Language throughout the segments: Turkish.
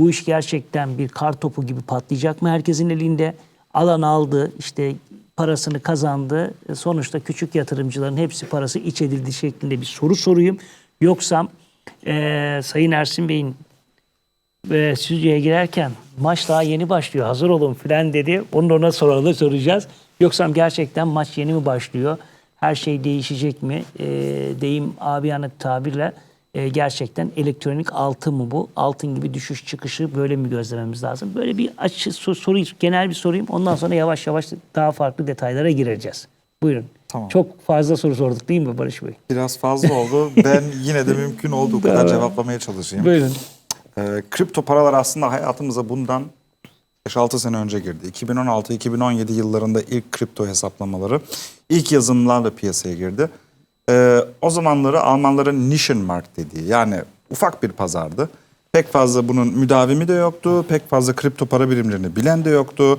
Bu iş gerçekten bir kar topu gibi patlayacak mı herkesin elinde? Alan aldı, işte parasını kazandı. E, Sonuçta küçük yatırımcıların hepsi parası iç edildi şeklinde bir soru sorayım. Yoksa e, Sayın Ersin Bey'in e, stüdyoya girerken maç daha yeni başlıyor hazır olun filan dedi. Onu da ona soralım soracağız. Yoksa gerçekten maç yeni mi başlıyor? Her şey değişecek mi? E, deyim abiyane tabirle e, gerçekten elektronik altın mı bu? Altın gibi düşüş çıkışı böyle mi gözlememiz lazım? Böyle bir açı sor- soruyu genel bir sorayım. Ondan sonra yavaş yavaş daha farklı detaylara gireceğiz. Buyurun. Tamam. Çok fazla soru sorduk değil mi Barış Bey? Biraz fazla oldu. Ben yine de mümkün olduğu kadar cevaplamaya çalışayım. Buyurun. Ee, kripto paralar aslında hayatımıza bundan 5-6 sene önce girdi. 2016-2017 yıllarında ilk kripto hesaplamaları ilk yazılımlarla piyasaya girdi. Ee, o zamanları Almanların Nischenmarkt dediği yani ufak bir pazardı. Pek fazla bunun müdavimi de yoktu. Pek fazla kripto para birimlerini bilen de yoktu.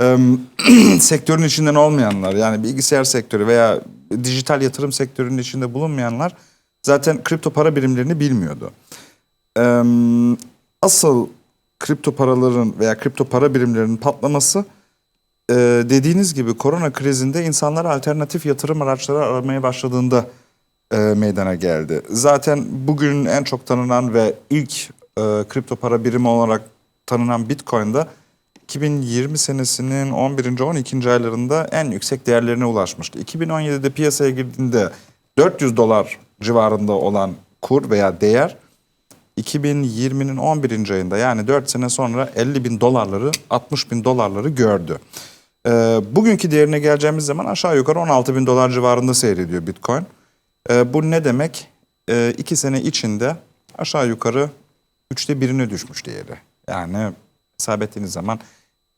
Ee, sektörün içinden olmayanlar yani bilgisayar sektörü veya dijital yatırım sektörünün içinde bulunmayanlar zaten kripto para birimlerini bilmiyordu. Eee, asıl kripto paraların veya kripto para birimlerinin patlaması eee, dediğiniz gibi korona krizinde insanlar alternatif yatırım araçları aramaya başladığında eee, meydana geldi. Zaten bugün en çok tanınan ve ilk eee, kripto para birimi olarak tanınan Bitcoin'da 2020 senesinin 11. 12. aylarında en yüksek değerlerine ulaşmıştı. 2017'de piyasaya girdiğinde 400 dolar civarında olan kur veya değer 2020'nin 11. ayında yani 4 sene sonra 50 bin dolarları 60 bin dolarları gördü. Ee, bugünkü değerine geleceğimiz zaman aşağı yukarı 16 bin dolar civarında seyrediyor Bitcoin. Ee, bu ne demek? Ee, iki sene içinde aşağı yukarı üçte birine düşmüş değeri. Yani hesap ettiğiniz zaman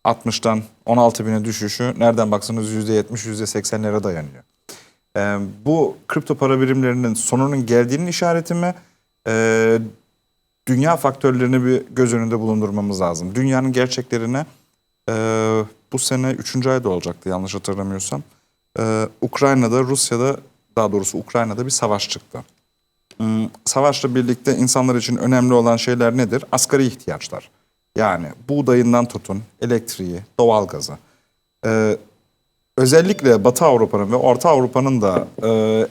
60'tan 16 bine düşüşü nereden baksanız %70, %80'lere dayanıyor. Ee, bu kripto para birimlerinin sonunun geldiğinin işareti mi? Ee, dünya faktörlerini bir göz önünde bulundurmamız lazım. Dünyanın gerçeklerine e, bu sene 3. ayda olacaktı yanlış hatırlamıyorsam. Ee, Ukrayna'da, Rusya'da daha doğrusu Ukrayna'da bir savaş çıktı. Hmm, Savaşla birlikte insanlar için önemli olan şeyler nedir? Asgari ihtiyaçlar. Yani buğdayından tutun, elektriği, doğalgazı. Ee, özellikle Batı Avrupa'nın ve Orta Avrupa'nın da e,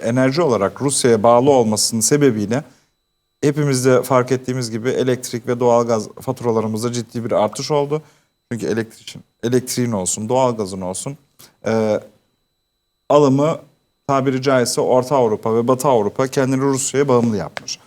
enerji olarak Rusya'ya bağlı olmasının sebebiyle hepimiz de fark ettiğimiz gibi elektrik ve doğalgaz faturalarımızda ciddi bir artış oldu. Çünkü elektrik için, elektriğin olsun, doğalgazın olsun e, alımı tabiri caizse Orta Avrupa ve Batı Avrupa kendini Rusya'ya bağımlı yapmış.